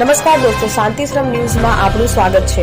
નમસ્કાર દોસ્તો શાંતિશ્રમ ન્યૂઝમાં આપનું સ્વાગત છે.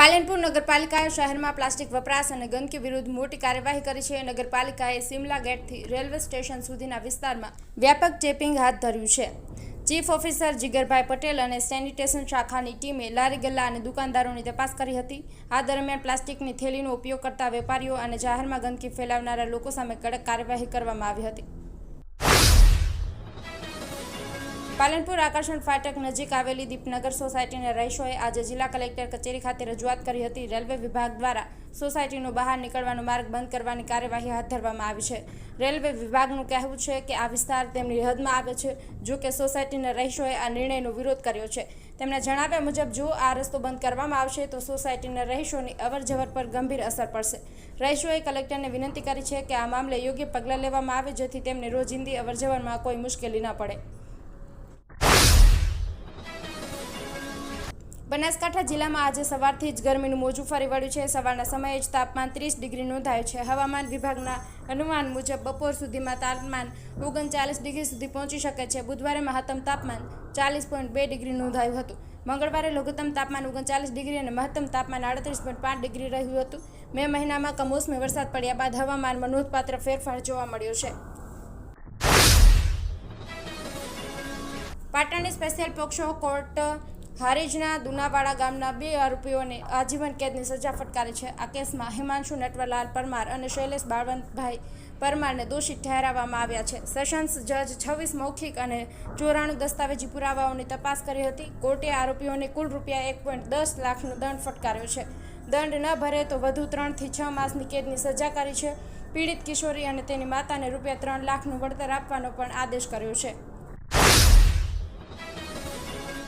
પાલનપુર નગરપાલિકાએ શહેરમાં પ્લાસ્ટિક વપરાશ અને ગંદકી વિરુદ્ધ મોટી કાર્યવાહી કરી છે. નગરપાલિકાએ સિમલા ગેટથી રેલવે સ્ટેશન સુધીના વિસ્તારમાં વ્યાપક ચેપિંગ હાથ ધર્યું છે. ચીફ ઓફિસર જીગરભાઈ પટેલ અને સેનિટેશન શાખાની ટીમે લારી, ગલ્લા અને દુકાનદારોની તપાસ કરી હતી. આ દરમિયાન પ્લાસ્ટિકની થેલીનો ઉપયોગ કરતા વેપારીઓ અને જાહેરમાં ગંદકી ફેલાવનારા લોકો સામે કડક કાર્યવાહી કરવામાં આવી હતી. પાલનપુર આકર્ષણ ફાટક નજીક આવેલી દીપનગર સોસાયટીના રહીશોએ આજે જિલ્લા કલેક્ટર કચેરી ખાતે રજૂઆત કરી હતી. રેલવે વિભાગ દ્વારા સોસાયટીનો બહાર નીકળવાનો માર્ગ બંધ કરવાની કાર્યવાહી હાથ ધરવામાં આવી છે. રેલવે વિભાગનું કહેવું છે કે આ વિસ્તાર તેમની હદમાં આવે છે, જો કે સોસાયટીના રહીશોએ આ નિર્ણયનો વિરોધ કર્યો છે. તેમના જણાવ્યા મુજબ, જો આ રસ્તો બંધ કરવામાં આવશે, તો સોસાયટીના રહીશોની અવરજવર પર ગંભીર અસર પડશે. રહીશોએ કલેક્ટરને વિનંતી કરી છે કે આ મામલે યોગ્ય પગલાં લેવામાં આવે, જેથી તેમને રોજિંદી અવરજવરમાં કોઈ મુશ્કેલી ન પડે. બનાસકાંઠા જિલ્લામાં આજે સવારથી જ ગરમીનું મોજું ફરી વળ્યું છે. સવારના સમયે જ તાપમાન ત્રીસ ડિગ્રી નોંધાયું છે. હવામાન વિભાગના અનુમાન મુજબ બપોર સુધીમાં તાપમાન ઓગણચાલીસ ડિગ્રી સુધી પહોંચી શકે છે. બુધવારે મહત્તમ તાપમાન ચાલીસ પોઈન્ટ બે ડિગ્રી નોંધાયું હતું. મંગળવારે લઘુત્તમ તાપમાન ઓગણચાલીસ ડિગ્રી અને મહત્તમ તાપમાન આડત્રીસ પોઈન્ટ પાંચ ડિગ્રી રહ્યું હતું. મે મહિનામાં કમોસમી વરસાદ પડ્યા બાદ હવામાનમાં નોંધપાત્ર ફેરફાર જોવા મળ્યો છે. પાટણની સ્પેશિયલ પોક્સો કોર્ટ હારીજના દુનાવાડા ગામના બે આરોપીઓને આજીવન કેદની સજા ફટકારી છે. આ કેસમાં હિમાંશુ નટવરલાલ પરમાર અને શૈલેષ બાળવંતભાઈ પરમારને દોષિત ઠેરાવવામાં આવ્યા છે. સેશન્સ જજ છવ્વીસ મૌખિક અને ચોરાણું દસ્તાવેજી પુરાવાઓની તપાસ કરી હતી. કોર્ટે આરોપીઓને કુલ રૂપિયા એક પોઈન્ટ દસ લાખનો દંડ ફટકાર્યો છે. દંડ ન ભરે તો વધુ ત્રણથી છ માસની કેદની સજા કરી છે. પીડિત કિશોરી અને તેની માતાને રૂપિયા ત્રણ લાખનું વળતર આપવાનો પણ આદેશ કર્યો છે.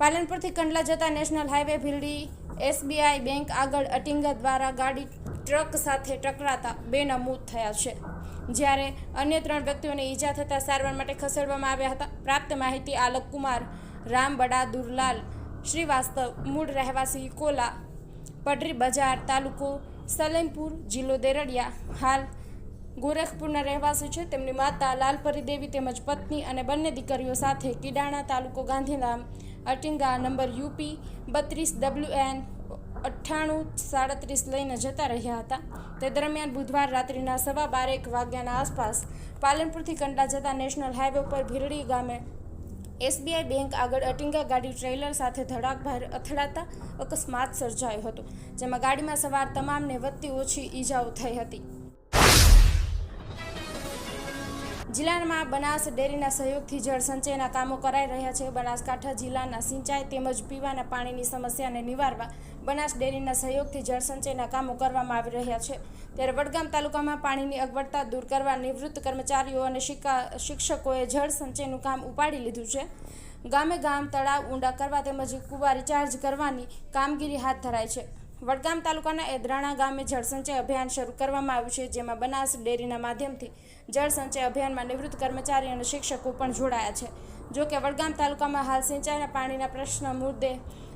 પાલનપુરથી કંડલા જતા national highway Bhildi SBI bank આગળ અટિંગા દ્વારા ગાડી ટ્રક સાથે ટકરાતા બેના મોત થયા છે. જ્યારે અન્ય ત્રણ વ્યક્તિઓને ઈજા થતાં સારવાર માટે ખસેડવામાં આવ્યા હતા. પ્રાપ્ત માહિતી આલોક કુમાર રામબડા દુરલાલ શ્રીવાસ્તવ, મૂળ રહેવાસી કોલા પડરી બજાર તાલુકો સલેમપુર જિલ્લો દેરડિયા. હાલ ગોરખપુરના રહેવાસી છે. તેમની માતા લાલપરી દેવી તેમજ પત્ની અને બંને દીકરીઓ સાથે કિડાણા તાલુકો ગાંધીધામ અટિંગા નંબર યુપી બત્રીસ ડબલ્યુ એન અઠ્ઠાણું સાડત્રીસ લઈને જતા રહ્યા હતા. તે દરમિયાન બુધવાર રાત્રિના સવા બારેક વાગ્યાના આસપાસ પાલનપુરથી કંડલા જતા નેશનલ હાઈવે ઉપર ભીરડી ગામે એસબીઆઈ બેંક આગળ અટિંગા ગાડી ટ્રેલર સાથે ધડાકભાર અથડાતા અકસ્માત સર્જાયો હતો, જેમાં ગાડીમાં સવાર તમામને વધતી ઓછી ઈજાઓ થઈ હતી. જિલ્લામાં બનાસ ડેરીના સહયોગથી જળ સંચયના કામો કરાઈ રહ્યા છે. બનાસકાંઠા જિલ્લાના સિંચાઈ તેમજ પીવાના પાણીની સમસ્યાને નિવારવા બનાસ ડેરીના સહયોગથી જળ સંચયના કામો કરવામાં આવી રહ્યા છે. ત્યારે વડગામ તાલુકામાં પાણીની અગવડતા દૂર કરવા નિવૃત્ત કર્મચારીઓ અને શિકા, શિક્ષકોએ જળ સંચયનું કામ ઉપાડી લીધું છે. ગામે ગામ, તળાવ ઊંડા કરવા તેમજ કુવા રિચાર્જ કરવાની કામગીરી હાથ ધરાય છે. વડગામ તાલુકાના એદરાણા ગામે જળસંચય અભિયાન શરૂ કરવામાં આવ્યું છે, જેમાં બનાસ ડેરીના માધ્યમથી જળસંચય અભિયાનમાં નિવૃત્ત કર્મચારી અને શિક્ષકો પણ જોડાયા છે. જો કે વડગામ તાલુકામાં હાલ સિંચાઈના પાણીના પ્રશ્ન મુદ્દે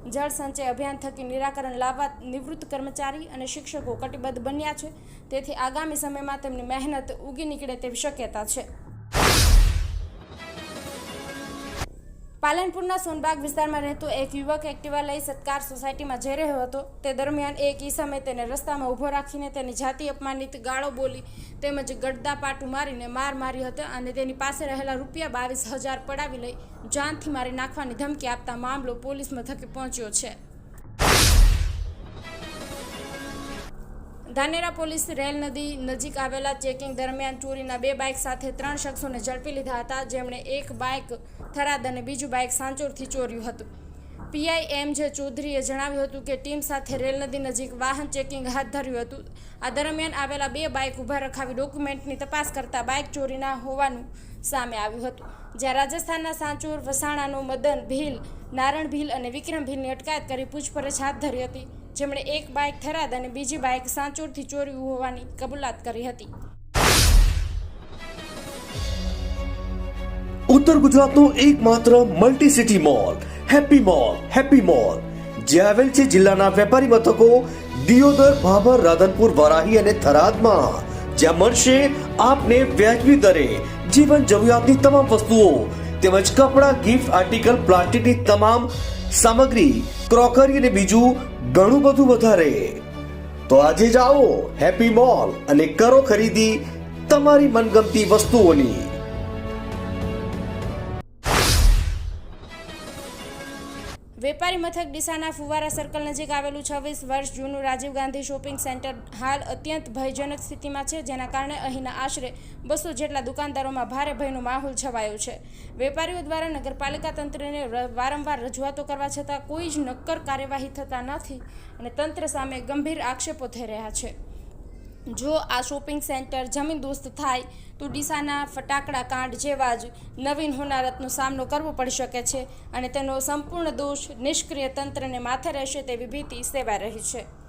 જળ સંચય અભિયાન થકી નિરાકરણ લાવવા નિવૃત્ત કર્મચારી અને શિક્ષકો કટિબદ્ધ બન્યા છે. તેથી આગામી સમયમાં તેમની મહેનત ઉગી નીકળે તેવી શક્યતા છે. પાલનપુરના સોનબાગ વિસ્તારમાં રહેતો એક યુવક એક્ટિવા લઈ સત્કાર સોસાયટીમાં જઈ રહ્યો હતો. તે દરમિયાન એક ઈસમે તેને રસ્તામાં ઊભો રાખીને તેની જાતિ અપમાનિત ગાળો બોલી તેમજ ગડદા પાટું મારીને માર મારી હતી અને તેની પાસે રહેલા રૂપિયા બાવીસ હજાર પડાવી લઈ જાનથી મારી નાખવાની ધમકી આપતા મામલો પોલીસ મથકે પહોંચ્યો છે. ધાનેરા પોલીસ રેલ નદી નજીક આવેલા ચેકિંગ દરમિયાન ચોરીના બે બાઇક સાથે ત્રણ શખ્સોને ઝડપી લીધા હતા. જેમણે એક બાઇક થરાદ અને બીજું બાઇક સાંચોરથી ચોર્યું હતું. પીઆઈ એમ જે ચૌધરીએ જણાવ્યું હતું કે ટીમ સાથે રેલ નદી નજીક વાહન ચેકિંગ હાથ ધર્યું હતું. આ દરમિયાન આવેલા બે બાઇક ઊભા રખાવી ડોક્યુમેન્ટની તપાસ કરતા બાઇક ચોરીના હોવાનું સામે આવ્યું હતું. જ્યાં રાજસ્થાનના સાંચોર, વસાણાનો મદન ભીલ, નારણ ભીલ અને વિક્રમ ભીલની અટકાયત કરી પૂછપરછ હાથ ધરી હતી. જેમણે એક બાઇક થરાદ અને બીજી બાઇક સાંચોરથી ચોરી હોવાની કબૂલાત કરી હતી. ઉત્તર ગુજરાતનો એકમાત્ર multi city mall happy mall happy mall જે આવેલ છે જિલ્લાના વેપારી મથકો દિયોદર, ભાભર, રાધનપુર, વરાહી અને થરાદમાં, જ્યાં મળશે આપને વ્યાજબી દરે જીવન જરૂરિયાતની તમામ વસ્તુઓ તેમજ કપડાં ગિફ્ટ આર્ટિકલ પ્લાસ્ટિકની તમામ સામગ્રી, ક્રોકરી અને બીજું ઘણું બધું વધારે. તો આજે જ આવો હેપી મોલ અને કરો ખરીદી તમારી મનગમતી વસ્તુઓની. વેપારી મથક ડીસાના ફુવારા સર્કલ નજીક આવેલું છવ્વીસ વર્ષ જૂનું રાજીવ ગાંધી શોપિંગ સેન્ટર હાલ અત્યંત ભયજનક સ્થિતિમાં છે, જેના કારણે અહીંના આશરે બસો જેટલા દુકાનદારોમાં ભારે ભયનો માહોલ છવાયો છે. વેપારીઓ દ્વારા નગરપાલિકા તંત્રને વારંવાર રજૂઆતો કરવા છતાં કોઈ જ નક્કર કાર્યવાહી થતા નથી અને તંત્ર સામે ગંભીર આક્ષેપો થઈ રહ્યા છે. જો આ શોપિંગ સેન્ટર જમીનદોસ્ત થાય, તો ડીસાના ફટાકડા કાંડ જેવા જ નવીન હોનારતનો સામનો કરવો પડી શકે છે અને તેનો સંપૂર્ણ દોષ નિષ્ક્રિય તંત્રને માથે રહેશે તેવી ભીતિ સેવાઈ રહી છે.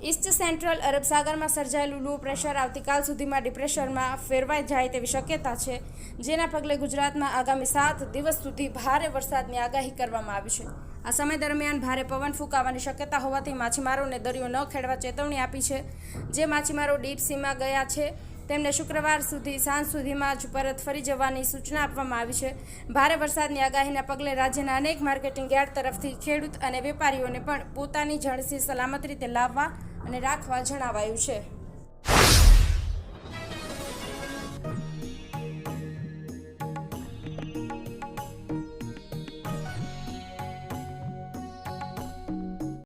ઈસ્ટ સેન્ટ્રલ અરબ સાગરમાં સર્જાયેલું લો પ્રેશર આવતીકાલ સુધીમાં ડિપ્રેશનમાં ફેરવાઈ જાય તેવી શક્યતા છે. જેના પગલે ગુજરાતમાં આગામી સાત દિવસ સુધી ભારે વરસાદની આગાહી કરવામાં આવી છે. આ સમય દરમિયાન ભારે પવન ફૂંકાવાની શક્યતા હોવાથી માછીમારોને દરિયો ન ખેડવા ચેતવણી આપી છે. જે માછીમારો ડીપ સીમાં ગયા છે, તેમને શુક્રવાર સુધી, સાંજ સુધીમાં જ પરત ફરી જવાની સૂચના આપવામાં આવી છે. ભારે વરસાદની આગાહીના પગલે રાજ્યના અનેક માર્કેટિંગ યાર્ડ તરફથી ખેડૂત અને વેપારીઓને પણ પોતાની જણસી સલામત રીતે લાવવા અને રાખવા જણાવાયું છે.